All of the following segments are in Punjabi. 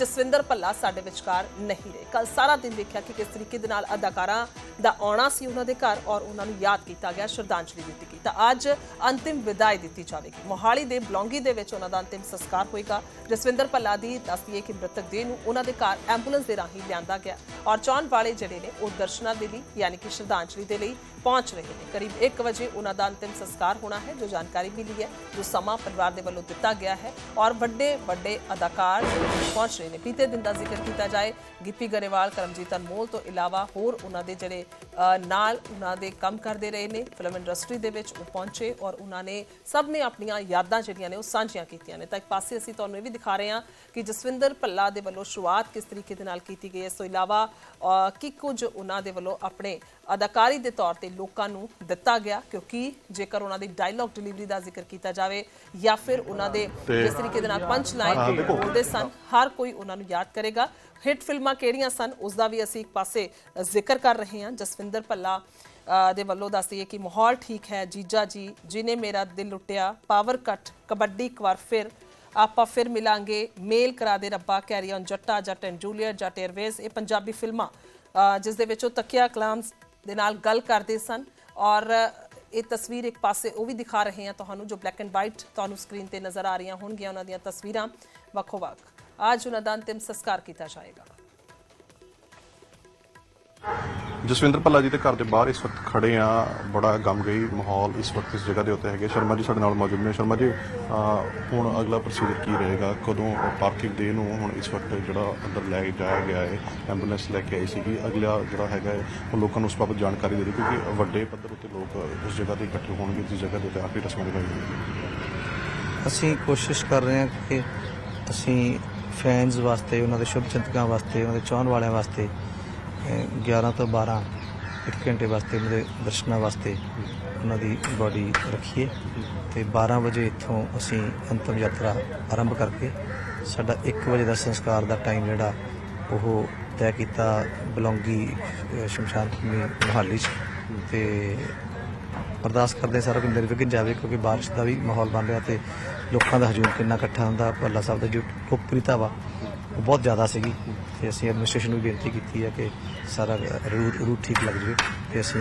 ਜਸਵਿੰਦਰ ਭੱਲਾ ਸਾਡੇ ਵਿਚਕਾਰ ਨਹੀਂ ਰਹੇ। ਕੱਲ ਸਾਰਾ ਦਿਨ ਦੇਖਿਆ ਕਿ ਕਿਸ ਤਰੀਕੇ ਦੇ ਨਾਲ ਅਦਾਕਾਰਾਂ ਦਾ ਆਉਣਾ ਸੀ ਉਹਨਾਂ ਦੇ ਘਰ ਔਰ ਉਹਨਾਂ ਨੂੰ ਯਾਦ ਕੀਤਾ ਗਿਆ, ਸ਼ਰਧਾਂਜਲੀ ਦਿੱਤੀ ਗਈ। ਤਾਂ ਅੱਜ ਅੰਤਿਮ ਵਿਦਾਈ ਦਿੱਤੀ ਜਾਵੇਗੀ। ਮੋਹਾਲੀ ਦੇ ਬਲੌਂਗੀ ਦੇ ਵਿੱਚ ਉਹਨਾਂ ਦਾ ਅੰਤਿਮ ਸੰਸਕਾਰ ਹੋਏਗਾ। ਜਸਵਿੰਦਰ ਭੱਲਾ ਦੀ ਦੱਸਦੀ ਹੈ ਕਿ ਮ੍ਰਿਤਕ ਦੇਹ ਨੂੰ ਉਹਨਾਂ ਦੇ ਘਰ ਐਂਬੂਲੈਂਸ ਦੇ ਰਾਹੀਂ ਲਿਆਂਦਾ ਗਿਆ ਔਰ ਚਾਹਣ ਵਾਲੇ ਜਿਹੜੇ ਨੇ ਉਹ ਦਰਸ਼ਨਾਂ ਦੇ ਲਈ ਯਾਨੀ ਕਿ ਸ਼ਰਧਾਂਜਲੀ ਦੇ ਲਈ ਪਹੁੰਚ ਰਹੇ ਨੇ। ਕਰੀਬ 1 ਵਜੇ ਉਹਨਾਂ ਦਾ ਅੰਤਿਮ ਸੰਸਕਾਰ ਹੋਣਾ ਹੈ, ਜੋ ਜਾਣਕਾਰੀ ਮਿਲੀ ਹੈ, ਜੋ ਸਮਾਂ ਪਰਿਵਾਰ ਦੇ ਵੱਲੋਂ ਦਿੱਤਾ ਗਿਆ ਹੈ ਔਰ ਵੱਡੇ ਵੱਡੇ ਅਦਾਕਾਰ ਪਹੁੰਚ ਰਹੇ ਨੇ ਬੀਤੇ ਦਿਨ ਦਾ ਜ਼ਿਕਰ ਕੀਤਾ ਜਾਏ ਗਿੱਪੀ ਗਰੇਵਾਲ ਕਰਮਜੀਤ ਅਨਮੋਲ ਤੋਂ ਇਲਾਵਾ ਹੋਰ ਉਹਨਾਂ ਦੇ ਜਿਹੜੇ ਨਾਲ ਉਹਨਾਂ ਦੇ ਕੰਮ ਕਰਦੇ ਰਹੇ ਨੇ ਫਿਲਮ ਇੰਡਸਟਰੀ ਦੇ ਵਿੱਚ ਉਹ ਪਹੁੰਚੇ ਔਰ ਉਹਨਾਂ ਨੇ ਸਭ ਨੇ ਆਪਣੀਆਂ ਯਾਦਾਂ ਜਿਹੜੀਆਂ ਨੇ ਉਹ ਸਾਂਝੀਆਂ ਕੀਤੀਆਂ ਨੇ। ਤਾਂ ਇੱਕ ਪਾਸੇ ਅਸੀਂ ਤੁਹਾਨੂੰ ਇਹ ਵੀ ਦਿਖਾ ਰਹੇ ਹਾਂ ਕਿ ਜਸਵਿੰਦਰ ਭੱਲਾ ਦੇ ਵੱਲੋਂ ਸ਼ੁਰੂਆਤ ਕਿਸ ਤਰੀਕੇ ਦੇ ਨਾਲ ਕੀਤੀ ਗਈ ਹੈ। ਇਸ ਤੋਂ ਇਲਾਵਾ ਕੀ ਕੁਝ ਉਹਨਾਂ ਦੇ ਵੱਲੋਂ ਆਪਣੇ ਅਦਾਕਾਰੀ ਦੇ ਤੌਰ ਤੇ ਲੋਕਾਂ ਨੂੰ ਦਿੱਤਾ ਗਿਆ ਕਿਉਂਕਿ ਜੇਕਰ ਉਹਨਾਂ ਦੀ ਡਾਇਲੌਗ ਡਿਲੀਵਰੀ ਦਾ ਜ਼ਿਕਰ ਕੀਤਾ ਜਾਵੇ ਜਾਂ ਫਿਰ ਉਹਨਾਂ ਦੇ ਜਿਸ ਤਰੀਕੇ ਦੇ ਨਾਲ ਪੰਚ ਲਾਈਨ ਬੋਲਦੇ ਸਨ ਹਰ ਕੋਈ ਉਹਨਾਂ ਨੂੰ ਯਾਦ ਕਰੇਗਾ। ਹਿੱਟ ਫਿਲਮਾਂ ਕਿਹੜੀਆਂ ਸਨ? ਉਸ ਦਾ ਵੀ ਅਸੀਂ ਇੱਕ ਪਾਸੇ ਜ਼ਿਕਰ ਕਰ ਰਹੇ ਹਾਂ। ਜਸਵਿੰਦਰ ਭੱਲਾ ਦੇ ਵੱਲੋਂ ਦੱਸਦੀਏ ਕਿ ਮਾਹੌਲ ਠੀਕ ਹੈ। ਜੀਜਾ ਜੀ, ਜਿਨੇ ਮੇਰਾ ਦਿਲ ਲੁੱਟਿਆ, ਪਾਵਰ ਕੱਟ, ਕਬੱਡੀ ਇੱਕ ਵਾਰ ਫਿਰ ਆਪਾਂ ਫਿਰ ਮਿਲਾਂਗੇ। ਮੇਲ ਕਰਾ ਦੇ ਰੱਬਾ ਕੈਰੀ ਔਨ ਜੱਟਾ ਜੱਟ ਐਂਡ ਜੂਲੀਅਰ ਜੱਟ 에ਅਰਵੇਜ਼ ਇਹ ਪੰਜਾਬੀ ਫਿਲਮਾਂ ਜਿਸ ਦੇ ਵਿੱਚ ਉਹ ਤਕਿਆ ਕਲਾਮ ਦੇ ਨਾਲ ਗੱਲ ਕਰਦੇ ਸਨ। ਔਰ ਇਹ ਤਸਵੀਰ ਇੱਕ ਪਾਸੇ ਉਹ ਵੀ ਦਿਖਾ ਰਹੇ ਹਾਂ ਤੁਹਾਨੂੰ, ਜੋ ਬਲੈਕ ਐਂਡ ਵਾਈਟ ਤੁਹਾਨੂੰ ਸਕਰੀਨ ਤੇ ਨਜ਼ਰ ਆ ਰਹੀਆਂ ਹੋਣਗੀਆਂ, ਉਹਨਾਂ ਦੀਆਂ ਤਸਵੀਰਾਂ। ਵੱਖੋ ਵੱਖ। ਅੱਜ ਉਹਨਾਂ ਦਾ ਅੰਤਿਮ ਸੰਸਕਾਰ ਕੀਤਾ ਜਾਏਗਾ ਜਸਵਿੰਦਰ ਭੱਲਾ ਜੀ ਦੇ ਘਰ ਦੇ ਬਾਹਰ ਇਸ ਵਕਤ ਖੜੇ ਆ ਬੜਾ ਗਮਗਈ ਮਾਹੌਲ ਇਸ ਵਕਤ ਇਸ ਜਗ੍ਹਾ ਦੇ ਉੱਤੇ ਹੈਗੇ ਸ਼ਰਮਾ ਜੀ ਸਾਡੇ ਨਾਲ ਮੌਜੂਦ ਨੇ ਸ਼ਰਮਾ ਜੀ ਹੁਣ ਅਗਲਾ ਪ੍ਰੋਸੀਜਰ ਕੀ ਰਹੇਗਾ ਕਦੋਂ ਪਾਰਕਿੰਗ ਡੇ ਨੂੰ ਹੁਣ ਇਸ ਵਕਤ ਜਿਹੜਾ ਅੰਦਰ ਲੈ ਕੇ ਜਾਇਆ ਗਿਆ ਹੈ ਐਂਬੂਲੈਂਸ ਲੈ ਕੇ ਆਈ ਸੀਗੀ ਅਗਲਾ ਜਿਹੜਾ ਹੈਗਾ ਹੈ, ਉਹ ਲੋਕਾਂ ਨੂੰ ਉਸ ਬਾਬਤ ਜਾਣਕਾਰੀ ਦੇ ਦੇ ਕਿਉਂਕਿ ਵੱਡੇ ਪੱਧਰ ਉੱਤੇ ਲੋਕ ਉਸ ਜਗ੍ਹਾ ਤੇ ਇਕੱਠੇ ਹੋਣਗੇ ਜਿਸ ਜਗ੍ਹਾ ਦੇ ਉੱਤੇ ਆਖਰੀ ਰਸਮਾਂ ਨਿਭਾਈ ਜਾਣਗੀਆਂ ਅਸੀਂ ਕੋਸ਼ਿਸ਼ ਕਰ ਰਹੇ ਹਾਂ ਕਿ ਅਸੀਂ ਫੈਨਸ ਵਾਸਤੇ ਉਹਨਾਂ ਦੇ ਸ਼ੁਭ ਚਿੰਤਕਾਂ ਵਾਸਤੇ ਉਹਨਾਂ ਦੇ ਚਾਹਣ ਵਾਲਿਆਂ ਵਾਸਤੇ ਅਹ, 11 ਤੋਂ 12 ਇੱਕ ਘੰਟੇ ਵਾਸਤੇ ਉਹਨਾਂ ਦੇ ਦਰਸ਼ਨਾਂ ਵਾਸਤੇ ਉਹਨਾਂ ਦੀ ਬਾਡੀ ਰੱਖੀਏ ਤੇ 12 ਵਜੇ ਇੱਥੋਂ ਅਸੀਂ ਅੰਤਮ ਯਾਤਰਾ ਆਰੰਭ ਕਰਕੇ ਸਾਡਾ 1 ਵਜੇ ਦਾ ਸੰਸਕਾਰ ਦਾ ਟਾਈਮ ਜਿਹੜਾ ਉਹ ਤੈਅ ਕੀਤਾ ਬਲੌਂਗੀ ਸ਼ਮਸ਼ਾਨ ਭੂਮੀ ਮੁਹਾਲੀ 'ਚ ਤੇ ਅਰਦਾਸ ਕਰਦੇ ਸਾਰਾ ਕੁਝ ਨਿਰਵਿਘਨ ਜਾਵੇ, ਕਿਉਂਕਿ ਬਾਰਿਸ਼ ਦਾ ਵੀ ਮਾਹੌਲ ਬਣ ਰਿਹਾ ਤੇ ਲੋਕਾਂ ਦਾ ਹਜੂਮ ਕਿੰਨਾ ਇਕੱਠਾ ਹੁੰਦਾ। ਭੱਲਾ ਸਾਹਿਬ ਦਾ ਜੋ ਲੋਕਪ੍ਰਿਯਤਾ ਵਾ ਉਹ ਬਹੁਤ ਜ਼ਿਆਦਾ ਸੀਗੀ ਤੇ ਅਸੀਂ ਐਡਮਿਨਿਸਟ੍ਰੇਸ਼ਨ ਨੂੰ ਬੇਨਤੀ ਕੀਤੀ ਹੈ ਕਿ ਸਾਰਾ ਰੂਟ ਰੂਟ ਠੀਕ ਲੱਗ ਜਾਵੇ ਤੇ ਅਸੀਂ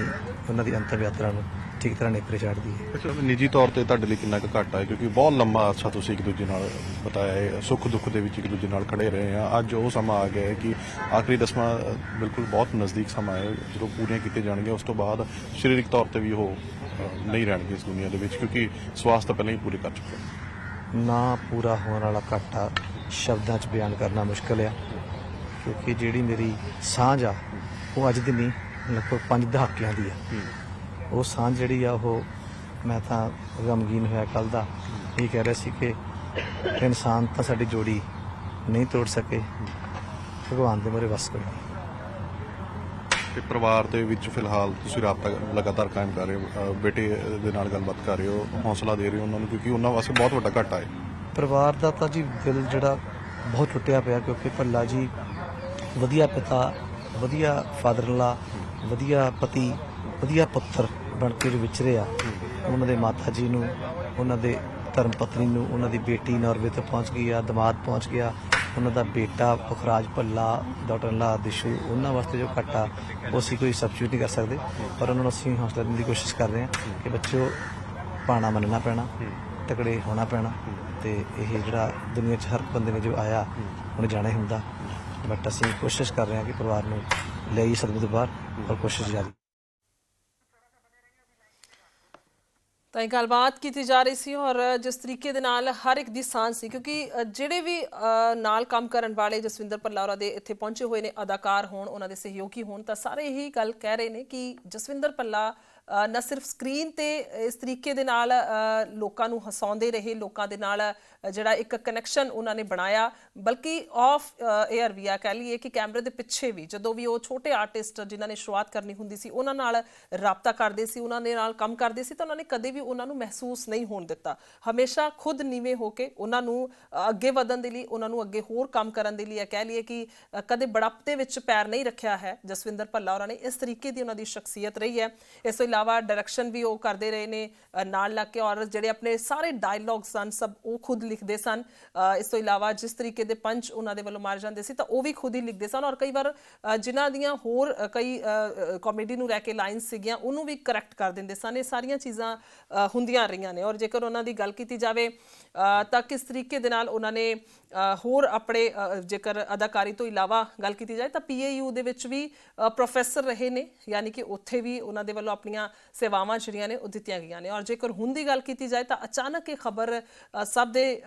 ਉਹਨਾਂ ਦੀ ਅੰਤਮ ਯਾਤਰਾ ਨੂੰ ਠੀਕ ਤਰ੍ਹਾਂ ਨੇਪਰੇ ਚਾੜ ਦਈਏ। ਅੱਛਾ ਨਿੱਜੀ ਤੌਰ ਤੇ ਤੁਹਾਡੇ ਲਈ ਕਿੰਨਾ ਕੁ ਘੱਟ ਹੈ? ਕਿਉਂਕਿ ਬਹੁਤ ਲੰਮਾ ਅਰਸਾ ਤੁਸੀਂ ਇੱਕ ਦੂਜੇ ਨਾਲ ਬਤਾਇਆ ਹੈ। ਸੁੱਖ ਦੁੱਖ ਦੇ ਵਿੱਚ ਇੱਕ ਦੂਜੇ ਨਾਲ ਖੜੇ ਰਹੇ ਆ ਅੱਜ ਉਹ ਸਮਾਂ ਆ ਗਿਆ ਹੈ ਕਿ ਆਖਰੀ ਦਸਵਾਂ ਬਿਲਕੁਲ ਬਹੁਤ ਨਜ਼ਦੀਕ ਸਮਾਂ ਹੈ। ਜਦੋਂ ਪੂਰੀਆਂ ਕੀਤੇ ਜਾਣਗੀਆਂ, ਉਸ ਤੋਂ ਬਾਅਦ ਸਰੀਰਕ ਤੌਰ ਤੇ ਵੀ ਉਹ ਨਹੀਂ ਰਹਿਣਗੇ ਇਸ ਦੁਨੀਆ ਦੇ ਵਿੱਚ ਕਿਉਂਕਿ ਸਵਾਸ ਤਾਂ ਪਹਿਲਾਂ ਹੀ ਪੂਰੇ ਕਰ ਚੁੱਕੇ ਨੇ। ਨਾ ਪੂਰਾ ਹੋਣ ਵਾਲਾ ਘਾਟਾ ਸ਼ਬਦਾਂ 'ਚ ਬਿਆਨ ਕਰਨਾ ਮੁਸ਼ਕਲ ਆ ਕਿਉਂਕਿ ਜਿਹੜੀ ਮੇਰੀ ਸਾਂਝ ਆ ਉਹ ਅੱਜ ਦੀ ਨਹੀਂ ਲਗਭਗ ਪੰਜ ਦਹਾਕਿਆਂ ਦੀ ਆ। ਉਹ ਸਾਂਝ ਜਿਹੜੀ ਆ ਉਹ ਮੈਂ ਤਾਂ ਗਮਗੀਨ ਹੋਇਆ ਕੱਲ ਦਾ ਇਹ ਕਹਿ ਰਿਹਾ ਸੀ ਕਿ ਇਨਸਾਨ ਤਾਂ ਸਾਡੀ ਜੋੜੀ ਨਹੀਂ ਤੋੜ ਸਕੇ ਭਗਵਾਨ ਦੇ ਮਰੇ ਵਸ ਕੋਈ ਤੇ ਪਰਿਵਾਰ ਦੇ ਵਿੱਚ ਫਿਲਹਾਲ ਤੁਸੀਂ ਰਾਬਤਾ ਲਗਾਤਾਰ ਕਾਇਮ ਕਰ ਰਹੇ ਹੋ ਬੇਟੇ ਦੇ ਨਾਲ ਗੱਲਬਾਤ ਕਰ ਰਹੇ ਹੋ, ਹੌਸਲਾ ਦੇ ਰਹੇ ਹੋ ਉਹਨਾਂ ਨੂੰ ਕਿਉਂਕਿ ਉਹਨਾਂ ਵਾਸਤੇ ਬਹੁਤ ਵੱਡਾ ਘਾਟਾ ਹੈ। ਪਰਿਵਾਰ ਦਾ ਤਾਂ ਜੀ ਦਿਲ ਜਿਹੜਾ ਬਹੁਤ ਟੁੱਟਿਆ ਪਿਆ ਕਿਉਂਕਿ ਭੱਲਾ ਜੀ ਵਧੀਆ ਪਿਤਾ, ਵਧੀਆ ਫਾਦਰਲਾ ਵਧੀਆ ਪਤੀ, ਵਧੀਆ ਪੁੱਤਰ ਬਣ ਕੇ ਜੋ ਵਿਚਰੇ ਉਹਨਾਂ ਦੇ ਮਾਤਾ ਜੀ ਨੂੰ, ਉਹਨਾਂ ਦੇ ਧਰਮ ਪਤਨੀ ਨੂੰ, ਉਹਨਾਂ ਦੀ ਬੇਟੀ ਨਾਰਵੇ ਤੋਂ ਪਹੁੰਚ ਗਈ ਆ, ਦਮਾਦ ਪਹੁੰਚ ਗਿਆ। ਉਹਨਾਂ ਦਾ ਬੇਟਾ ਪੁਖਰਾਜ ਭੱਲਾ ਡਾਕਟਰ ਲਾ ਦਿਸ਼ੂ, ਉਹਨਾਂ ਵਾਸਤੇ ਜੋ ਘਟਾ, ਉਹ ਅਸੀਂ ਕੋਈ ਸਬਸਟੀਟਿਊਟ ਨਹੀਂ ਕਰ ਸਕਦੇ। ਪਰ ਉਹਨਾਂ ਨੂੰ ਅਸੀਂ ਹੌਸਲਾ ਦੇਣ ਦੀ ਕੋਸ਼ਿਸ਼ ਕਰ ਰਹੇ ਹਾਂ ਕਿ ਬੱਚਿਓ, ਪਾਣਾ ਮੰਨਣਾ ਪੈਣਾ, ਤਕੜੇ ਹੋਣਾ ਪੈਣਾ ਤੇ ਇਹ ਜਿਹੜਾ ਦੁਨੀਆ 'ਚ ਹਰ ਬੰਦੇ ਨੇ ਜੋ ਆਇਆ, ਉਹਨੇ ਜਾਣਾ ਹੀ ਹੁੰਦਾ। ਬਟ ਅਸੀਂ ਕੋਸ਼ਿਸ਼ ਕਰ ਰਹੇ ਹਾਂ ਕਿ ਪਰਿਵਾਰ ਨੂੰ ਲੈ ਹੀ ਸਦਮੇ ਤੋਂ ਬਾਹਰ ਔਰ ਕੋਸ਼ਿਸ਼ ਜਾਰੀ ਤਾਂ ਇਹ ਗੱਲਬਾਤ ਕੀਤੀ ਜਾ ਰਹੀ ਸੀ ਔਰ ਜਿਸ ਤਰੀਕੇ ਦੇ ਨਾਲ ਹਰ ਇੱਕ ਦੀ ਸਾਂਝ ਸੀ, ਕਿਉਂਕਿ ਜਿਹੜੇ ਵੀ ਨਾਲ ਕੰਮ ਕਰਨ ਵਾਲੇ ਜਸਵਿੰਦਰ ਭੱਲਾ ਹੋਰਾਂ ਦੇ ਇੱਥੇ ਪਹੁੰਚੇ ਹੋਏ ਨੇ ਅਦਾਕਾਰ ਹੋਣ, ਉਹਨਾਂ ਦੇ ਸਹਿਯੋਗੀ ਹੋਣ, ਤਾਂ ਸਾਰੇ ਇਹੀ ਗੱਲ ਕਹਿ ਰਹੇ ਨੇ ਕਿ ਜਸਵਿੰਦਰ ਭੱਲਾ ਨਾ ਸਿਰਫ ਸਕਰੀਨ ਤੇ ਇਸ ਤਰੀਕੇ ਦੇ ਨਾਲ ਲੋਕਾਂ ਨੂੰ ਹਸਾਉਂਦੇ ਰਹੇ, ਲੋਕਾਂ ਦੇ ਨਾਲ ਜਿਹੜਾ ਇੱਕ ਕਨੈਕਸ਼ਨ ਉਹਨਾਂ ਨੇ ਬਣਾਇਆ, ਬਲਕਿ ਆਫ 에ਅਰ ਵੀ ਆ, ਕਹਿ ਲਈਏ ਕਿ ਕੈਮਰੇ ਦੇ ਪਿੱਛੇ ਵੀ, ਜਦੋਂ ਵੀ ਉਹ ਛੋਟੇ ਆਰਟਿਸਟ ਜਿਨ੍ਹਾਂ ਨੇ ਸ਼ੁਰੂਆਤ ਕਰਨੀ ਹੁੰਦੀ ਸੀ, ਉਹਨਾਂ ਨਾਲ ਰਾਬਤਾ ਕਰਦੇ ਸੀ, ਉਹਨਾਂ ਦੇ ਨਾਲ ਕੰਮ ਕਰਦੇ ਸੀ, ਤਾਂ ਉਹਨਾਂ ਨੇ ਕਦੇ ਵੀ ਉਹਨਾਂ ਨੂੰ ਮਹਿਸੂਸ ਨਹੀਂ ਹੋਣ ਦਿੱਤਾ। ਹਮੇਸ਼ਾ ਖੁਦ ਨੀਵੇਂ ਹੋ ਕੇ ਉਹਨਾਂ ਨੂੰ ਅੱਗੇ ਵਧਣ ਦੇ ਲਈ, ਉਹਨਾਂ ਨੂੰ ਅੱਗੇ ਹੋਰ ਕੰਮ ਕਰਨ ਦੇ ਲਈ ਇਹ ਕਹਿ ਲਈਏ ਕਿ ਕਦੇ ਬੜੱਪ ਦੇ ਵਿੱਚ ਪੈਰ ਨਹੀਂ ਰੱਖਿਆ ਹੈ। ਜਸਵਿੰਦਰ ਭੱਲਾ ਹੋਰਾਂ ਨੇ ਇਸ ਤਰੀਕੇ ਦੀ ਉਹਨਾਂ ਦੀ ਸ਼ਖਸੀਅਤ ਰਹੀ ਹੈ। ਇਸ ਤੋਂ ਇਲਾਵਾ ਡਾਇਰੈਕਸ਼ਨ ਵੀ ਉਹ ਕਰਦੇ ਰਹੇ ਨੇ ਨਾਲ ਲੱਗ ਕੇ ਔਰ ਜਿਹੜੇ ਆਪਣੇ ਸਾਰੇ ਡਾਇਲੌਗ ਸਨ, ਸਭ ਉਹ ਖੁਦ ਲਿਖਦੇ ਸਨ। ਇਸ ਤੋਂ ਇਲਾਵਾ ਜਿਸ ਤਰੀਕੇ ਦੇ ਪੰਚ ਉਹਨਾਂ ਦੇ ਵੱਲੋਂ ਮਾਰੇ ਜਾਂਦੇ ਸੀ, ਤਾਂ ਉਹ ਵੀ ਖੁਦ ਹੀ ਲਿਖਦੇ ਸਨ। ਔਰ ਕਈ ਵਾਰ ਜਿਨ੍ਹਾਂ ਦੀਆਂ ਹੋਰ ਕਈ ਕਾਮੇਡੀ ਨੂੰ ਲੈ ਕੇ ਲਾਈਨਸ ਸੀਗੀਆਂ, ਉਹਨੂੰ ਵੀ ਕਰੈਕਟ ਕਰ ਦਿੰਦੇ ਸਨ। ਇਹ ਸਾਰੀਆਂ ਚੀਜ਼ਾਂ ਹੁੰਦੀਆਂ ਰਹੀਆਂ ਨੇ। ਔਰ ਜੇਕਰ ਉਹਨਾਂ ਦੀ ਗੱਲ ਕੀਤੀ ਜਾਵੇ ਤਾਂ ਕਿਸ ਤਰੀਕੇ ਦੇ ਨਾਲ ਉਹਨਾਂ ਨੇ ਹੋਰ ਆਪਣੇ ਜੇਕਰ ਅਦਾਕਾਰੀ ਤੋਂ ਇਲਾਵਾ ਗੱਲ ਕੀਤੀ ਜਾਏ ਤਾਂ ਪੀਏਯੂ ਦੇ ਵਿੱਚ ਵੀ ਪ੍ਰੋਫੈਸਰ ਰਹੇ ਨੇ, ਯਾਨੀ ਕਿ ਉੱਥੇ ਵੀ ਉਹਨਾਂ ਦੇ ਵੱਲੋਂ ਆਪਣੀਆਂ ਸੇਵਾਵਾਂ ਜਿਹੜੀਆਂ ਨੇ ਉਹ ਦਿੱਤੀਆਂ ਗਈਆਂ ਨੇ। ਔਰ ਜੇਕਰ ਹੁਣ ਦੀ ਗੱਲ ਕੀਤੀ ਜਾਏ ਤਾਂ ਅਚਾਨਕ ਇਹ ਖਬਰ ਸਭ ਦੇ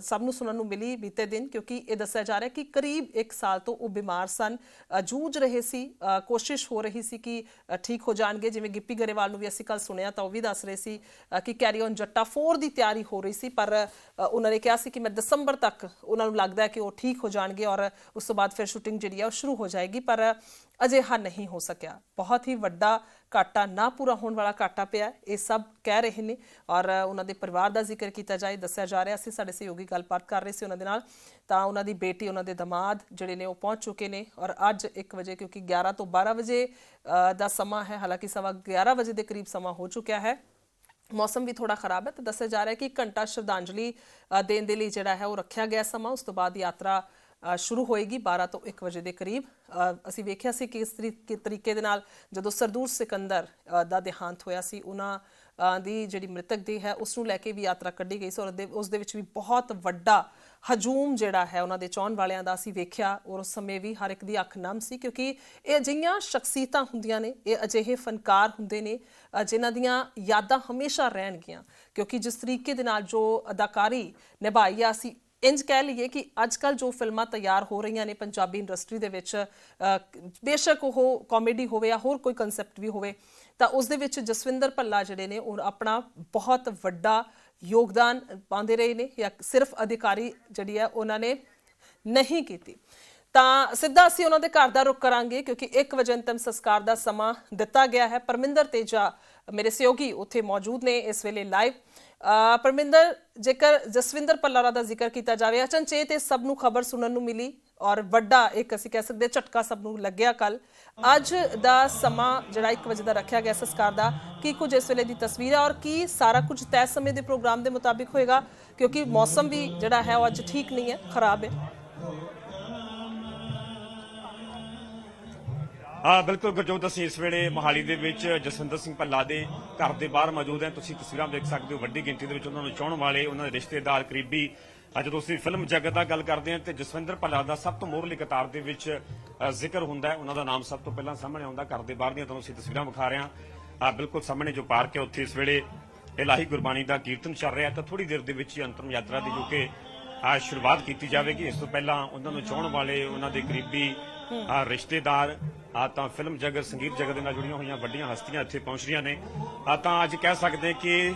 ਸਭ ਨੂੰ ਸੁਣਨ ਨੂੰ ਮਿਲੀ ਬੀਤੇ ਦਿਨ, ਕਿਉਂਕਿ ਇਹ ਦੱਸਿਆ ਜਾ ਰਿਹਾ ਕਿ ਕਰੀਬ 1 ਸਾਲ ਤੋਂ ਉਹ ਬਿਮਾਰ ਸਨ ਜੂਝ ਰਹੇ ਸੀ ਕੋਸ਼ਿਸ਼ ਹੋ ਰਹੀ ਸੀ ਕਿ ਠੀਕ ਹੋ ਜਾਣਗੇ। ਜਿਵੇਂ ਗਿੱਪੀ ਗਰੇਵਾਲ ਨੂੰ ਵੀ ਅਸੀਂ ਕੱਲ ਸੁਣਿਆ ਤਾਂ ਉਹ ਵੀ ਦੱਸ ਰਹੇ ਸੀ ਕਿ ਕੈਰੀ ਔਨ ਜੱਟਾ 4 ਦੀ ਤਿਆਰੀ ਹੋ ਰਹੀ ਸੀ, ਪਰ ਉਹਨਾਂ ਨੇ ਕਿਹਾ ਸੀ ਕਿ ਮੈਂ ਦਸੰਬਰ ਤੱਕ ਉਹਨਾਂ ਨੂੰ ਲੱਗਦਾ ਹੈ ਕਿ ਉਹ ਠੀਕ ਹੋ ਜਾਣਗੇ ਔਰ ਉਸ ਤੋਂ ਬਾਅਦ ਫਿਰ ਸ਼ੂਟਿੰਗ ਜਿਹੜੀ ਹੈ ਉਹ ਸ਼ੁਰੂ ਹੋ ਜਾਏਗੀ, ਪਰ ਅਜਿਹਾ ਨਹੀਂ ਹੋ ਸਕਿਆ। ਬਹੁਤ ਹੀ ਵੱਡਾ ਘਾਟਾ ਨਾ ਪੂਰਾ ਹੋਣ ਵਾਲਾ ਘਾਟਾ ਪਿਆ ਇਹ ਸਭ ਕਹਿ ਰਹੇ ਨੇ ਔਰ ਉਹਨਾਂ ਦੇ ਪਰਿਵਾਰ ਦਾ ਜ਼ਿਕਰ ਕੀਤਾ ਜਾਏ, ਦੱਸਿਆ ਜਾ ਰਿਹਾ ਸੀ ਸਾਡੇ ਸਹਿਯੋਗੀ ਗੱਲਬਾਤ ਕਰ ਰਹੇ ਸੀ ਉਹਨਾਂ ਦੇ ਨਾਲ, ਤਾਂ ਉਹਨਾਂ ਦੀ ਬੇਟੀ, ਉਹਨਾਂ ਦੇ ਦਮਾਦ ਜਿਹੜੇ ਨੇ ਉਹ ਪਹੁੰਚ ਚੁੱਕੇ ਨੇ ਔਰ ਅੱਜ 1 ਵਜੇ, ਕਿਉਂਕਿ 11 ਤੋਂ 12 ਵਜੇ ਦਾ ਸਮਾਂ ਹੈ, ਹਾਲਾਂਕਿ ਸਵਾ 11 ਵਜੇ ਦੇ ਕਰੀਬ ਸਮਾਂ ਹੋ ਚੁੱਕਿਆ ਹੈ। ਮੌਸਮ ਵੀ ਥੋੜਾ ਖਰਾਬ ਹੈ ਤਾਂ ਦੱਸਿਆ ਜਾ ਰਿਹਾ ਹੈ ਕਿ ਘੰਟਾ ਸ਼ਰਧਾਂਜਲੀ ਦੇਣ ਦੇ ਲਈ ਜਿਹੜਾ ਹੈ ਉਹ ਰੱਖਿਆ ਗਿਆ ਸਮਾਂ। ਉਸ ਤੋਂ ਬਾਅਦ ਯਾਤਰਾ ਸ਼ੁਰੂ ਹੋਏਗੀ 12 ਤੋਂ 1 ਵਜੇ ਦੇ ਕਰੀਬ। ਅਸੀਂ ਵੇਖਿਆ ਸੀ ਕਿ ਇਸ ਤਰੀਕੇ ਦੇ ਨਾਲ ਜਦੋਂ ਸਰਦੂਰ ਸਿਕੰਦਰ ਦਾ ਦੇਹਾਂਤ ਹੋਇਆ ਸੀ, ਉਹਨਾਂ ਦੀ ਜਿਹੜੀ ਮ੍ਰਿਤਕ ਦੀ ਹੈ ਉਸ ਨੂੰ ਲੈ ਕੇ ਵੀ ਯਾਤਰਾ ਕੱਢੀ ਗਈ ਸੀ ਔਰ ਉਹਦੇ- ਉਸ ਦੇ ਵਿੱਚ ਵੀ ਬਹੁਤ ਵੱਡਾ ਹਜੂਮ ਜਿਹੜਾ ਹੈ ਉਹਨਾਂ ਦੇ ਚਾਹਣ ਵਾਲਿਆਂ ਦਾ ਅਸੀਂ ਵੇਖਿਆ ਔਰ ਉਸ ਸਮੇਂ ਵੀ ਹਰ ਇੱਕ ਦੀ ਅੱਖ ਨਮ ਸੀ ਕਿਉਂਕਿ ਇਹ ਅਜਿਹੀਆਂ ਸ਼ਖਸੀਅਤਾਂ ਹੁੰਦੀਆਂ ਨੇ ਇਹ ਅਜਿਹੇ ਫਨਕਾਰ ਹੁੰਦੇ ਨੇ ਅ, ਜਿਨ੍ਹਾਂ ਦੀਆਂ ਯਾਦਾਂ ਹਮੇਸ਼ਾ ਰਹਿਣਗੀਆਂ ਕਿਉਂਕਿ ਜਿਸ ਤਰੀਕੇ ਦੇ ਨਾਲ ਜੋ ਅਦਾਕਾਰੀ ਨਿਭਾਈ ਆ ਅਸੀਂ ਇੰਜ ਕਹਿ ਲਈਏ ਕਿ ਅੱਜ ਕੱਲ ਜੋ ਫਿਲਮਾਂ ਤਿਆਰ ਹੋ ਰਹੀਆਂ ਨੇ ਪੰਜਾਬੀ ਇੰਡਸਟਰੀ ਦੇ ਵਿੱਚ ਬੇਸ਼ੱਕ ਉਹ ਕਾਮੇਡੀ ਹੋਵੇ ਜਾਂ ਹੋਰ ਕੋਈ ਕਨਸੈਪਟ ਵੀ ਹੋਵੇ ਤਾਂ ਉਸ ਦੇ ਵਿੱਚ ਜਸਵਿੰਦਰ ਭੱਲਾ ਜਿਹੜੇ ਨੇ, ਉਹ ਆਪਣਾ ਬਹੁਤ ਵੱਡਾ ਯੋਗਦਾਨ ਪਾਉਂਦੇ ਰਹੇ ਨੇ ਜਾਂ ਸਿਰਫ ਅਧਿਕਾਰੀ ਜਿਹੜੀ ਹੈ ਉਹਨਾਂ ਨੇ ਨਹੀਂ ਕੀਤੀ। ਤਾਂ ਸਿੱਧਾ ਅਸੀਂ ਉਹਨਾਂ ਦੇ ਘਰ ਦਾ ਰੁਖ ਕਰਾਂਗੇ ਕਿਉਂਕਿ 1 ਵਜੇ ਅੰਤਮ ਸੰਸਕਾਰ ਦਾ ਸਮਾਂ ਦਿੱਤਾ ਗਿਆ ਹੈ। ਪਰਮਿੰਦਰ ਤੇਜਾ ਮੇਰੇ ਸਹਿਯੋਗੀ ਉੱਥੇ ਮੌਜੂਦ ਨੇ ਇਸ ਵੇਲੇ ਲਾਈਵ ਪਰਮਿੰਦਰ, ਜੇਕਰ ਜਸਵਿੰਦਰ ਪੱਲਾਰਾ ਦਾ ਜ਼ਿਕਰ ਕੀਤਾ ਜਾਵੇ, ਅਚਨਚੇਤ ਇਹ ਸਭ ਨੂੰ ਖਬਰ ਸੁਣਨ ਨੂੰ ਮਿਲੀ। ਔਰ ਵੱਡਾ ਇੱਕ ਅਸੀਂ ਕਹਿ ਸਕਦੇ ਝਟਕਾ ਸਭ ਨੂੰ ਲੱਗਿਆ ਕੱਲ ਅੱਜ ਦਾ ਸਮਾਂ ਜਿਹੜਾ 1 ਵਜੇ ਦਾ ਰੱਖਿਆ ਗਿਆ ਸੰਸਕਾਰ ਦਾ, ਕੀ ਕੁਝ ਇਸ ਵੇਲੇ ਦੀ ਤਸਵੀਰ ਹੈ ਔਰ ਕੀ ਸਾਰਾ ਕੁਝ ਤੈਅ ਸਮੇਂ ਦੇ ਪ੍ਰੋਗਰਾਮ ਦੇ ਮੁਤਾਬਿਕ ਹੋਏਗਾ? ਕਿਉਂਕਿ ਮੌਸਮ ਵੀ ਜਿਹੜਾ ਹੈ ਉਹ ਅੱਜ ਠੀਕ ਨਹੀਂ ਹੈ, ਖਰਾਬ ਹੈ। ਆ ਬਿਲਕੁਲ ਗੁਰਜੋਤ, ਅਸੀਂ ਇਸ ਵੇਲੇ ਮੋਹਾਲੀ ਦੇ ਵਿੱਚ ਜਸਵਿੰਦਰ ਸਿੰਘ ਭੱਲਾ ਦੇ ਘਰ ਦੇ ਬਾਹਰ ਮੌਜੂਦ ਹਾਂ। ਤੁਸੀਂ ਤਸਵੀਰਾਂ ਦੇਖ ਸਕਦੇ ਹੋ, ਵੱਡੀ ਗਿਣਤੀ ਦੇ ਵਿੱਚ ਉਹਨਾਂ ਨੂੰ ਚਾਹਣ ਵਾਲੇ, ਉਹਨਾਂ ਦੇ ਰਿਸ਼ਤੇਦਾਰ, ਕਰੀਬੀ ਅੱਜ ਤੁਸੀਂ ਫਿਲਮ ਜਗਤ ਦਾ ਗੱਲ ਕਰਦੇ ਹਾਂ ਤੇ ਜਸਵਿੰਦਰ ਭੱਲਾ ਦਾ ਸਭ ਤੋਂ ਮੋਹਰਲੀ ਕਤਾਰ ਦੇ ਵਿੱਚ ਜ਼ਿਕਰ ਹੁੰਦਾ ਹੈ। ਉਹਨਾਂ ਦਾ ਨਾਮ ਸਭ ਤੋਂ ਪਹਿਲਾਂ ਸਾਹਮਣੇ ਆਉਂਦਾ, ਘਰ ਦੇ ਬਾਹਰ ਦੀਆਂ ਤੁਹਾਨੂੰ ਅਸੀਂ ਤਸਵੀਰਾਂ ਵਿਖਾ ਰਹੇ ਹਾਂ। ਆ, ਬਿਲਕੁਲ ਸਾਹਮਣੇ ਜੋ ਪਾਰਕ ਹੈ, ਉੱਥੇ ਇਸ ਵੇਲੇ ਇਲਾਹੀ ਗੁਰਬਾਣੀ ਦਾ ਕੀਰਤਨ ਚੱਲ ਰਿਹਾ ਤਾਂ ਥੋੜੀ ਦੇਰ ਦੇ ਵਿੱਚ ਹੀ ਅੰਤਰਮ ਯਾਤਰਾ ਦੀ ਜੋ ਕਿ, ਆ, ਸ਼ੁਰੂਆਤ ਕੀਤੀ ਜਾਵੇਗੀ। ਇਸ ਤੋਂ ਪਹਿਲਾਂ ਉਹਨਾਂ ਨੂੰ ਚਾਹਣ ਵਾਲੇ, ਉਹਨਾਂ ਦੇ ਕਰੀਬੀ, ਆ, ਰਿਸ਼ਤੇਦਾਰ, ਆ, ਤਾਂ ਫਿਲਮ ਜਗਤ, ਸੰਗੀਤ ਜਗਤ ਦੇ ਨਾਲ ਜੁੜੀਆਂ ਹੋਈਆਂ ਵੱਡੀਆਂ ਹਸਤੀਆਂ ਇੱਥੇ ਪਹੁੰਚ ਰਹੀਆਂ ਨੇ। ਆ, ਤਾਂ ਅੱਜ ਕਹਿ ਸਕਦੇ ਕਿ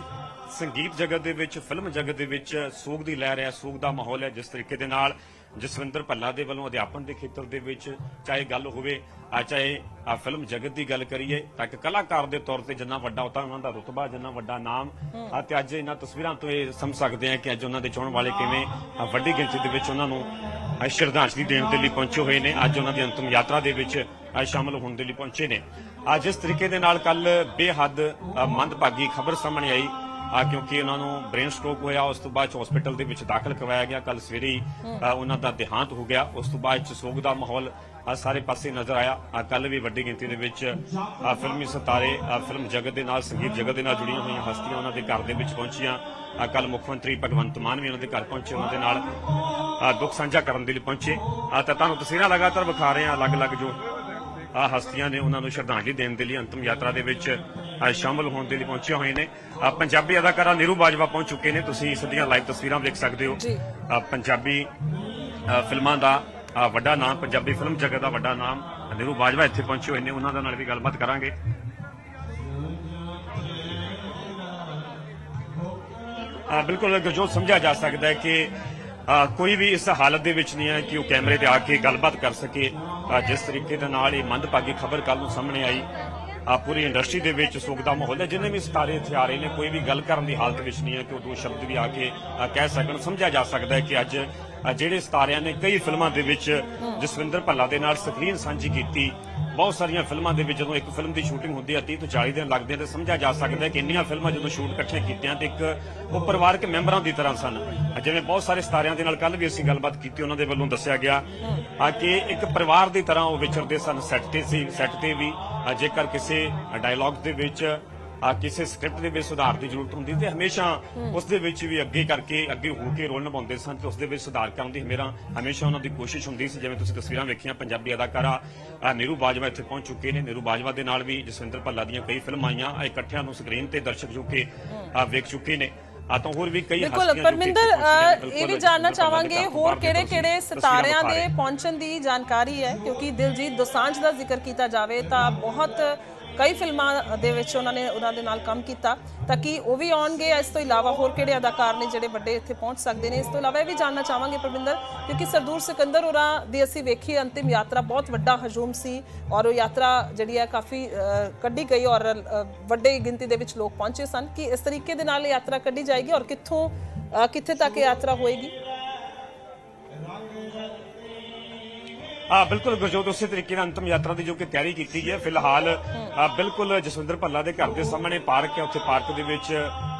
ਸੰਗੀਤ ਜਗਤ ਦੇ ਵਿੱਚ, ਫਿਲਮ ਜਗਤ ਦੇ ਵਿੱਚ ਸੋਗ ਦੀ ਲਹਿਰ ਹੈ, ਸੋਗ ਦਾ ਮਾਹੌਲ ਹੈ। ਜਿਸ ਤਰੀਕੇ ਦੇ ਨਾਲ ਜਸਵਿੰਦਰ ਭੱਲਾ ਦੇ ਵੱਲੋਂ ਅਧਿਆਪਨ ਦੇ ਖੇਤਰ ਦੇ ਵਿੱਚ ਚਾਹੇ ਗੱਲ ਹੋਵੇ, ਆ ਚਾਹੇ ਆ ਫਿਲਮ ਜਗਤ ਦੀ ਗੱਲ ਕਰੀਏ, ਤਾਂ ਇੱਕ ਕਲਾਕਾਰ ਦੇ ਤੌਰ ਤੇ ਜਿੰਨਾ ਵੱਡਾ ਉਤਾ ਉਹਨਾਂ ਦਾ ਰੁਤਬਾ, ਜਿੰਨਾ ਵੱਡਾ ਨਾਮ, ਆ ਤੇ ਅੱਜ ਇਹਨਾਂ ਤਸਵੀਰਾਂ ਤੋਂ ਇਹ ਸਮਝ ਸਕਦੇ ਆ ਕਿ ਅੱਜ ਉਹਨਾਂ ਦੇ ਚਾਹਣ ਵਾਲੇ ਕਿਵੇਂ ਵੱਡੀ ਗਿਣਤੀ ਦੇ ਵਿੱਚ ਉਹਨਾਂ ਨੂੰ ਸ਼ਰਧਾਂਜਲੀ ਦੇਣ ਦੇ ਲਈ ਪਹੁੰਚੇ ਹੋਏ ਨੇ। ਅੱਜ ਉਹਨਾਂ ਦੀ ਅੰਤਮ ਯਾਤਰਾ ਦੇ ਵਿੱਚ, ਆ ਸ਼ਾਮਲ ਹੋਣ ਦੇ ਲਈ ਪਹੁੰਚੇ ਨੇ। ਅੱਜ ਇਸ ਤਰੀਕੇ ਦੇ ਨਾਲ ਕੱਲ ਬੇਹੱਦ ਮੰਦਭਾਗੀ ਖਬਰ ਸਾਹਮਣੇ ਆਈ। ਆ ਕਿਉਂਕਿ ਉਹਨਾਂ ਨੂੰ ਬ੍ਰੇਨ ਸਟ੍ਰੋਕ ਹੋਇਆ ਉਸ ਤੋਂ ਬਾਅਦ ਹਸਪੀਟਲ ਦੇ ਵਿੱਚ ਦਾਖਲ ਕਰਵਾਇਆ ਗਿਆ। ਕੱਲ ਸਵੇਰੇ ਹੀ ਉਹਨਾਂ ਦਾ ਦੇਹਾਂਤ ਹੋ ਗਿਆ। ਉਸ ਤੋਂ ਬਾਅਦ ਚ ਸੋਗ ਦਾ ਮਾਹੌਲ ਆ ਸਾਰੇ ਪਾਸੇ ਨਜ਼ਰ ਆਇਆ। ਆ ਕੱਲ ਵੀ ਵੱਡੀ ਗਿਣਤੀ ਦੇ ਵਿੱਚ ਆ ਫਿਲਮੀ ਸਿਤਾਰੇ ਆ ਫਿਲਮ ਜਗਤ ਦੇ ਨਾਲ ਸੰਗੀਤ ਜਗਤ ਦੇ ਨਾਲ ਜੁੜੀਆਂ ਹੋਈਆਂ ਹਸਤੀਆਂ ਉਹਨਾਂ ਦੇ ਘਰ ਦੇ ਵਿੱਚ ਪਹੁੰਚੀਆਂ। ਆ ਕੱਲ ਮੁੱਖ ਮੰਤਰੀ ਭਗਵੰਤ ਮਾਨ ਵੀ ਉਹਨਾਂ ਦੇ ਘਰ ਪਹੁੰਚੇ ਉਹਨਾਂ ਦੇ ਨਾਲ ਆ ਦੁੱਖ ਸਾਂਝਾ ਕਰਨ ਦੇ ਲਈ ਪਹੁੰਚੇ। ਆ ਤਾਂ ਤੁਹਾਨੂੰ ਤਸਵੀਰਾਂ ਲਗਾਤਾਰ ਵਿਖਾ ਰਹੇ ਆ ਅਲੱਗ-ਅਲੱਗ ਜੋ ਆ ਹਸਤੀਆਂ ਨੇ ਉਹਨਾਂ ਨੂੰ ਸ਼ਰਧਾਂਜਲੀ ਦੇਣ ਦੇ ਲਈ ਅੰਤਮ ਯਾਤਰਾ ਦੇ ਵਿੱਚ ਸ਼ਾਮਲ ਹੋਣ ਦੇ ਲਈ ਪਹੁੰਚੇ ਹੋਏ ਨੇ। ਆ ਪੰਜਾਬੀ ਅਦਾਕਾਰਾ ਨੀਰੂ ਬਾਜਵਾ ਪਹੁੰਚ ਚੁੱਕੇ ਨੇ। ਤੁਸੀਂ ਸਿੱਧੀਆਂ ਲਾਈਵ ਤਸਵੀਰਾਂ ਦੇਖ ਸਕਦੇ ਹੋ। ਜੀ। ਆ ਪੰਜਾਬੀ ਆ, ਫਿਲਮਾਂ ਦਾ ਆ, ਵੱਡਾ ਨਾਮ ਪੰਜਾਬੀ ਫਿਲਮ ਜਗਤ ਦਾ ਵੱਡਾ ਨਾਮ ਨੀਰੂ ਬਾਜਵਾ ਇੱਥੇ ਪਹੁੰਚੇ ਹੋਏ ਨੇ। ਉਹਨਾਂ ਦੇ ਨਾਲ ਵੀ ਗੱਲਬਾਤ ਕਰਾਂਗੇ। ਆ ਬਿਲਕੁਲ ਜੋ ਸਮਝਿਆ ਜਾ ਸਕਦਾ ਹੈ ਕਿ ਆ, ਕੋਈ ਵੀ ਇਸ ਹਾਲਤ ਦੇ ਵਿੱਚ ਨਹੀਂ ਹੈ ਕਿ ਉਹ ਕੈਮਰੇ ਤੇ ਆ ਕੇ ਗੱਲਬਾਤ ਕਰ ਸਕੇ। ਆ, ਜਿਸ ਤਰੀਕੇ ਦੇ ਨਾਲ ਇਹ ਮੰਦਭਾਗੀ ਖਬਰ ਕੱਲ ਨੂੰ ਸਾਹਮਣੇ ਆਈ। ਆ ਪੂਰੀ ਇੰਡਸਟਰੀ ਦੇ ਵਿੱਚ ਸੋਗ ਦਾ ਮਾਹੌਲ ਹੈ। ਜਿੰਨੇ ਵੀ ਸਿਤਾਰੇ ਇੱਥੇ ਆ ਰਹੇ ਨੇ, ਕੋਈ ਵੀ ਗੱਲ ਕਰਨ ਦੀ ਹਾਲਤ ਵਿੱਚ ਨਹੀਂ ਹੈ ਕਿ ਉਹ ਦੋ ਸ਼ਬਦ ਵੀ ਆ ਕੇ ਕਹਿ ਸਕਣ, ਸਮਝਿਆ ਜਾ ਸਕਦਾ ਹੈ ਕਿ ਅੱਜ ਜਿਹੜੇ ਸਿਤਾਰਿਆਂ ਨੇ ਕਈ ਫਿਲਮਾਂ ਦੇ ਵਿੱਚ ਜਸਵਿੰਦਰ ਭੱਲਾ ਦੇ ਨਾਲ ਸਕਰੀਨ ਸਾਂਝੀ ਕੀਤੀ। ਬਹੁਤ ਸਾਰੀਆਂ ਫਿਲਮਾਂ ਦੇ ਵਿੱਚ ਜਦੋਂ ਇੱਕ ਫਿਲਮ ਦੀ ਸ਼ੂਟਿੰਗ ਹੁੰਦੀ ਹੈ 30 ਤੋਂ 40 ਦਿਨ ਲੱਗਦੇ ਆ ਤੇ ਸਮਝਿਆ ਜਾ ਸਕਦਾ ਕਿ ਇੰਨੀਆਂ ਫਿਲਮਾਂ ਜਦੋਂ ਸ਼ੂਟ ਇਕੱਠੀਆਂ ਕੀਤੀਆਂ ਤੇ ਇੱਕ ਉਹ ਪਰਿਵਾਰਕ ਮੈਂਬਰਾਂ ਦੀ ਤਰ੍ਹਾਂ ਸਨ। ਜਿਵੇਂ ਬਹੁਤ ਸਾਰੇ ਸਿਤਾਰਿਆਂ ਦੇ ਨਾਲ ਕੱਲ ਵੀ ਅਸੀਂ ਗੱਲਬਾਤ ਕੀਤੀ, ਉਹਨਾਂ ਦੇ ਵੱਲੋਂ ਦੱਸਿਆ ਗਿਆ ਆ ਕਿ ਇੱਕ ਪਰਿਵਾਰ ਦੀ ਤਰ੍ਹਾਂ ਉਹ ਵਿਚਰਦੇ ਸਨ, ਸੈੱਟ ਤੇ ਸੀ, ਸੈੱਟ ਤੇ ਵੀ। ਜੇਕਰ ਕਿਸੇ ਡਾਇਲੌਗ ਦੇ ਵਿੱਚ ਆ ਕਿਸੇ ਸਕ੍ਰਿਪਟ ਦੇ ਵਿੱਚ ਸੁਧਾਰ ਦੀ ਜ਼ਰੂਰਤ ਹੁੰਦੀ ਤੇ ਹਮੇਸ਼ਾ ਉਸ ਦੇ ਵਿੱਚ ਵੀ ਅੱਗੇ ਕਰਕੇ ਅੱਗੇ ਹੋ ਕੇ ਰੋਲ ਨਿਭਾਉਂਦੇ ਸਨ ਤੇ ਉਸ ਦੇ ਵਿੱਚ ਸੁਧਾਰ ਕਰਨ ਦੀ ਮੇਰਾ ਹਮੇਸ਼ਾ ਉਹਨਾਂ ਦੀ ਕੋਸ਼ਿਸ਼ ਹੁੰਦੀ ਸੀ। ਜਿਵੇਂ ਤੁਸੀਂ ਤਸਵੀਰਾਂ ਵੇਖੀਆਂ ਪੰਜਾਬੀ ਅਦਾਕਾਰਾ ਆ, ਨੀਰੂ ਬਾਜਵਾ ਇੱਥੇ ਪਹੁੰਚ ਚੁੱਕੇ ਨੇ। ਨੀਰੂ ਬਾਜਵਾ ਦੇ ਨਾਲ ਵੀ ਜਸਵਿੰਦਰ ਭੱਲਾ ਦੀਆਂ ਕਈ ਫਿਲਮਾਂ ਆਈਆਂ। ਇਕੱਠਿਆਂ ਨੂੰ ਸਕਰੀਨ ਤੇ ਦਰਸ਼ਕ ਜੋ ਕਿ ਵੇਖ ਚੁੱਕੇ ਨੇ। ਆ ਤਾਂ ਹੋਰ ਵੀ ਕਈ ਬਿਲਕੁਲ ਪਰਮਿੰਦਰ ਇਹ ਵੀ ਜਾਨਣਾ ਚਾਹਾਂਗੇ ਹੋਰ ਕਿਹੜੇ ਕਿਹੜੇ ਸਿਤਾਰਿਆਂ ਦੇ ਪਹੁੰਚਣ ਦੀ ਜਾਣਕਾਰੀ ਹੈ? ਕਿਉਂਕਿ ਦਿਲਜੀਤ ਦੋਸਾਂਝ ਦਾ ਜ਼ਿਕਰ ਕੀਤਾ ਜਾਵੇ ਤਾਂ ਬਹੁਤ ਕਈ ਫਿਲਮਾਂ ਦੇ ਵਿੱਚ ਉਹਨਾਂ ਨੇ ਉਹਨਾਂ ਦੇ ਨਾਲ ਕੰਮ ਕੀਤਾ ਤਾਂ ਕਿ ਉਹ ਵੀ ਆਉਣਗੇ ਇਸ ਤੋਂ ਇਲਾਵਾ ਹੋਰ ਕਿਹੜੇ ਅਦਾਕਾਰ ਨੇ ਜਿਹੜੇ ਵੱਡੇ ਇੱਥੇ ਪਹੁੰਚ ਸਕਦੇ ਨੇ? ਇਸ ਤੋਂ ਇਲਾਵਾ ਇਹ ਵੀ ਜਾਨਣਾ ਚਾਹਾਂਗੇ ਪਰਵਿੰਦਰ ਕਿਉਂਕਿ ਸਰਦੂਰ ਸਿਕੰਦਰ ਹੋਰਾਂ ਦੀ ਅਸੀਂ ਵੇਖੀ ਅੰਤਿਮ ਯਾਤਰਾ, ਬਹੁਤ ਵੱਡਾ ਹਜੂਮ ਸੀ ਔਰ ਉਹ ਯਾਤਰਾ ਜਿਹੜੀ ਹੈ ਕਾਫੀ ਕੱਢੀ ਗਈ ਔਰ ਵੱਡੇ ਗਿਣਤੀ ਦੇ ਵਿੱਚ ਲੋਕ ਪਹੁੰਚੇ ਸਨ ਕਿ ਇਸ ਤਰੀਕੇ ਦੇ ਨਾਲ ਯਾਤਰਾ ਕੱਢੀ ਜਾਏਗੀ ਔਰ ਕਿੱਥੋਂ ਕਿੱਥੇ ਤੱਕ ਯਾਤਰਾ ਹੋਏਗੀ? ਆ ਬਿਲਕੁਲ ਗੁਰਜੋਤ, ਉਸੇ ਤਰੀਕੇ ਨਾਲ ਅੰਤਮ ਯਾਤਰਾ ਦੀ ਜੋ ਕਿ ਤਿਆਰੀ ਕੀਤੀ ਹੈ, ਫਿਲਹਾਲ ਬਿਲਕੁਲ ਜਸਵਿੰਦਰ ਭੱਲਾ ਦੇ ਘਰ ਦੇ ਸਾਹਮਣੇ ਪਾਰਕ ਹੈ। ਉੱਥੇ ਪਾਰਕ ਦੇ ਵਿੱਚ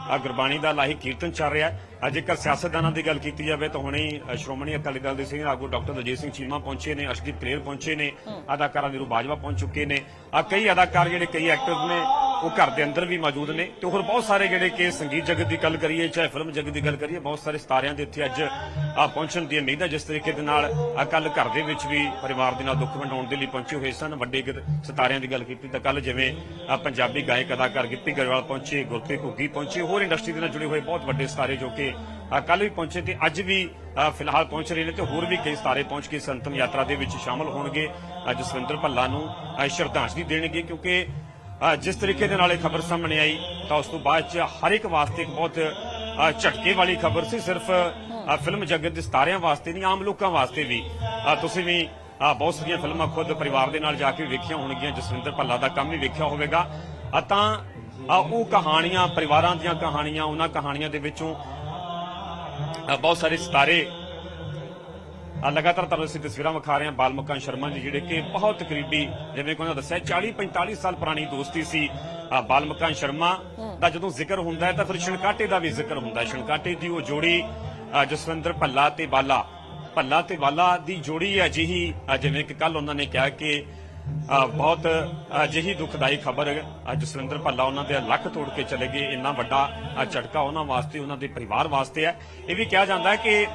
ਆ, ਗੁਰਬਾਣੀ ਦਾ ਲਾਹੀ ਕੀਰਤਨ ਚੱਲ ਰਿਹਾ ਹੈ। ਜੇਕਰ ਸਿਆਸਤਦਾਨਾਂ ਦੀ ਗੱਲ ਕੀਤੀ ਜਾਵੇ ਤਾਂ ਹੁਣੇ ਸ਼੍ਰੋਮਣੀ ਅਕਾਲੀ ਦਲ ਦੇ ਸੀਨੀਅਰ ਆਗੂ ਡਾਕਟਰ ਦਲਜੀਤ ਸਿੰਘ ਚੀਮਾ ਪਹੁੰਚੇ ਨੇ ਅਸ਼ਦੀਪ ਕਲੇਰ ਪਹੁੰਚੇ ਨੇ ਅਦਾਕਾਰਾ ਨੀਰੂ ਬਾਜਵਾ ਪਹੁੰਚ ਚੁੱਕੇ ਨੇ। ਆ ਕਈ ਅਦਾਕਾਰ ਜਿਹੜੇ ਕਈ ਐਕਟਰਸ ਨੇ ਉਹ ਘਰ ਦੇ ਅੰਦਰ ਵੀ ਮੌਜੂਦ ਨੇ ਤੇ ਹੋਰ ਬਹੁਤ ਸਾਰੇ ਜਿਹੜੇ ਕਿ ਸੰਗੀਤ ਜਗਤ ਦੀ ਗੱਲ ਕਰੀਏ, ਚਾਹੇ ਫਿਲਮ ਜਗਤ ਦੀ ਗੱਲ ਕਰੀਏ, ਬਹੁਤ ਸਾਰੇ ਸਿਤਾਰਿਆਂ ਦੇ ਇੱਥੇ ਅੱਜ ਆ ਪਹੁੰਚਣ ਦੀ ਉਮੀਦ ਹੈ, ਜਿਸ ਤਰੀਕੇ ਦੇ ਨਾਲ ਕੱਲ ਘਰ ਦੇ ਵਿੱਚ ਵੀ ਪਰਿਵਾਰ ਦੇ ਨਾਲ ਦੁੱਖ ਵੰਡਾਉਣ ਦੇ ਲਈ ਪਹੁੰਚੇ ਹੋਏ ਸਨ। ਵੱਡੇ ਗਿ- ਸਿਤਾਰਿਆਂ ਦੀ ਗੱਲ ਕੀਤੀ ਤਾਂ ਕੱਲ ਜਿਵੇਂ ਪੰਜਾਬੀ ਗਾਇਕ ਅਦਾਕਾਰ ਗਿੱਪੀ ਗਰੇਵਾਲ ਪਹੁੰਚੇ ਗੁਰਪ੍ਰੀਤ ਘੁੱਗੀ ਪਹੁੰਚੇ, ਹੋਰ ਇੰਡਸਟਰੀ ਦੇ ਨਾਲ ਜੁੜੇ ਹੋਏ ਬਹੁਤ ਵੱਡੇ ਸਿਤਾਰੇ ਜੋ ਕਿ ਕੱਲ ਵੀ ਪਹੁੰਚੇ ਤੇ ਅੱਜ ਵੀ ਫਿਲਹਾਲ ਪਹੁੰਚ ਰਹੇ ਨੇ ਤੇ ਹੋਰ ਵੀ ਕਈ ਸਿਤਾਰੇ ਪਹੁੰਚ ਕੇ ਸੰਤਨ ਯਾਤਰਾ ਦੇ ਵਿੱਚ ਸ਼ਾਮਲ ਹੋਣਗੇ। ਅੱਜ ਜਸਵਿੰਦਰ ਭੱਲਾ ਨੂੰ ਸ਼ਰਧਾਂਜਲੀ ਦੇਣਗੇ ਕਿਉਂਕਿ ਜਿਸ ਤਰੀਕੇ ਦੇ ਨਾਲ ਇਹ ਖਬਰ ਸਾਹਮਣੇ ਆਈ ਤਾਂ ਉਸ ਤੋਂ ਬਾਅਦ ਚ ਹਰ ਇੱਕ ਵਾਸਤੇ ਇੱਕ ਬਹੁਤ ਝਟਕੇ ਵਾਲੀ ਖਬਰ ਸੀ ਸਿਰਫ ਫਿਲਮ ਜਗਤ ਦੇ ਸਿਤਾਰਿਆਂ ਵਾਸਤੇ ਨਹੀਂ ਆਮ ਲੋਕਾਂ ਵਾਸਤੇ ਵੀ। ਤੁਸੀਂ ਵੀ ਬਹੁਤ ਸਾਰੀਆਂ ਫਿਲਮਾਂ ਖੁਦ ਪਰਿਵਾਰ ਦੇ ਨਾਲ ਜਾ ਕੇ ਵੇਖੀਆਂ ਹੋਣਗੀਆਂ ਜਸਵਿੰਦਰ ਭੱਲਾ ਦਾ ਕੰਮ ਵੀ ਵੇਖਿਆ ਹੋਵੇਗਾ। ਤਾਂ ਉਹ ਕਹਾਣੀਆਂ ਪਰਿਵਾਰਾਂ ਦੀਆਂ ਕਹਾਣੀਆਂ ਉਹਨਾਂ ਕਹਾਣੀਆਂ ਦੇ ਵਿੱਚੋਂ ਬਹੁਤ ਸਾਰੇ ਸਿਤਾਰੇ ਆ ਲਗਾਤਾਰ ਤੁਹਾਨੂੰ ਅਸੀਂ ਤਸਵੀਰਾਂ ਵਿਖਾ ਰਹੇ ਹਾਂ ਬਾਲਮੁਕਾਂ ਸ਼ਰਮਾ ਜੀ, ਜਿਹੜੇ ਕਿ ਬਹੁਤ ਕਰੀਬੀ, ਜਿਵੇਂ ਕਿ ਦੱਸਿਆ 40 45 ਸਾਲ ਪੁਰਾਣੀ ਦੋਸਤੀ ਸੀ ਬਾਲਮੁਕਾਂ ਸ਼ਰਮਾ ਦਾ। ਜਦੋਂ ਜ਼ਿਕਰ ਹੁੰਦਾ ਹੈ ਤਾਂ ਫਿਰ ਛਣਕਾਟੇ ਦਾ ਵੀ ਜ਼ਿਕਰ ਹੁੰਦਾ ਹੈ। ਛਣਕਾਟੇ ਦੀ ਉਹ ਜੋੜੀ ਜਸਵਿੰਦਰ ਭੱਲਾ ਤੇ ਬਾਲਾ, ਭੱਲਾ ਤੇ ਬਾਲਾ ਦੀ ਜੋੜੀ ਅਜਿਹੀ ਜਿਵੇਂ ਕਿ ਕੱਲ ਉਹਨਾਂ ਨੇ ਕਿਹਾ ਕਿ ਬਹੁਤ ਅਜਿਹੀ ਦੁਖਦਾਈ ਖਬਰ ਜਸਵਿੰਦਰ ਭੱਲਾ ਉਹਨਾਂ ਦੇ ਲੱਖ ਤੋੜ ਕੇ ਚਲੇ ਗਏ। ਇੰਨਾ ਵੱਡਾ ਝਟਕਾ ਉਹਨਾਂ ਵਾਸਤੇ, ਉਹਨਾਂ ਦੇ ਪਰਿਵਾਰ ਵਾਸਤੇ ਹੈ। ਇਹ ਵੀ ਕਿਹਾ ਜਾਂਦਾ ਹੈ ਕਿ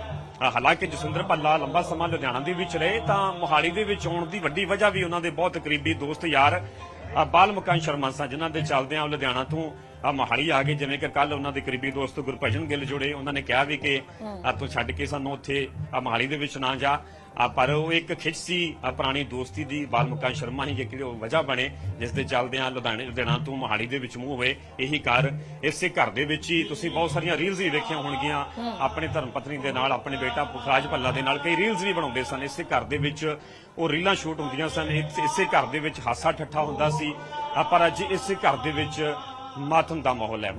ਹਾਲਾਂਕਿ ਜਸਵਿੰਦਰ ਭੱਲਾ ਲੰਬਾ ਸਮਾਂ ਲੁਧਿਆਣਾ ਦੇ ਵਿੱਚ ਰਹੇ, ਤਾਂ ਮੋਹਾਲੀ ਦੇ ਵਿੱਚ ਆਉਣ ਦੀ ਵੱਡੀ ਵਜ੍ਹਾ ਵੀ ਉਹਨਾਂ ਦੇ ਬਹੁਤ ਕਰੀਬੀ ਦੋਸਤ ਯਾਰ ਬਾਲ ਬਾਲਮੁਕਾਂ ਸ਼ਰਮਾ ਸਨ, ਜਿਨ੍ਹਾਂ ਦੇ ਚੱਲਦਿਆਂ ਲੁਧਿਆਣਾ ਤੋਂ ਅ, ਮੋਹਾਲੀ ਆ ਗਏ ਜਿਵੇਂ ਕਿ ਕੱਲ ਉਹਨਾਂ ਦੇ ਕਰੀਬੀ ਦੋਸਤ ਗੁਰਭਜਨ ਗਿੱਲ ਜੁੜੇ ਉਹਨਾਂ ਨੇ ਕਿਹਾ ਵੀ ਕਿ ਅ, ਤੂੰ ਛੱਡ ਕੇ ਸਾਨੂੰ ਉੱਥੇ ਅ, ਮੋਹਾਲੀ ਦੇ ਵਿੱਚ ਨਾ ਜਾ। ਆ ਪਰ ਉਹ ਇੱਕ ਖਿੱਚ ਸੀ ਆ ਪੁਰਾਣੀ ਦੋਸਤੀ ਦੀ ਬਾਲਮੁਕਾਂ ਸ਼ਰਮਾ ਹੀ ਜਿਹੜੀ ਉਹ ਵਜ੍ਹਾ ਬਣੇ ਜਿਸ ਦੇ ਚੱਲਦਿਆਂ ਲੁਧਿਆਣੇ ਲੁਧਿਆਣਾ ਤੋਂ ਮੋਹਾਲੀ ਦੇ ਵਿੱਚ ਮੂੰਹ ਹੋਏ। ਇਹੀ ਘਰ ਇਸੇ ਘਰ ਦੇ ਵਿੱਚ ਹੀ ਤੁਸੀਂ ਬਹੁਤ ਸਾਰੀਆਂ ਰੀਲਸ ਵੀ ਵੇਖੀਆਂ ਹੋਣਗੀਆਂ। ਆਪਣੇ ਧਰਮ ਪਤਨੀ ਦੇ ਨਾਲ ਆਪਣੇ ਬੇਟਾ ਪੁਖਰਾਜ ਭੱਲਾ ਦੇ ਨਾਲ ਕਈ ਰੀਲਸ ਵੀ ਬਣਾਉਂਦੇ ਸਨ। ਇਸੇ ਘਰ ਦੇ ਵਿੱਚ ਉਹ ਰੀਲਾਂ ਸ਼ੂਟ ਹੁੰਦੀਆਂ ਸਨ। ਇਸ- ਇਸੇ ਘਰ ਦੇ ਵਿੱਚ ਹਾਸਾ ਠੱਠਾ ਹੁੰਦਾ ਸੀ। ਆ ਪਰ ਅੱਜ ਇਸੇ ਘਰ ਦੇ ਵਿੱਚ ਮਾਤਮ ਦਾ ਮਾਹੌਲ ਹੈ।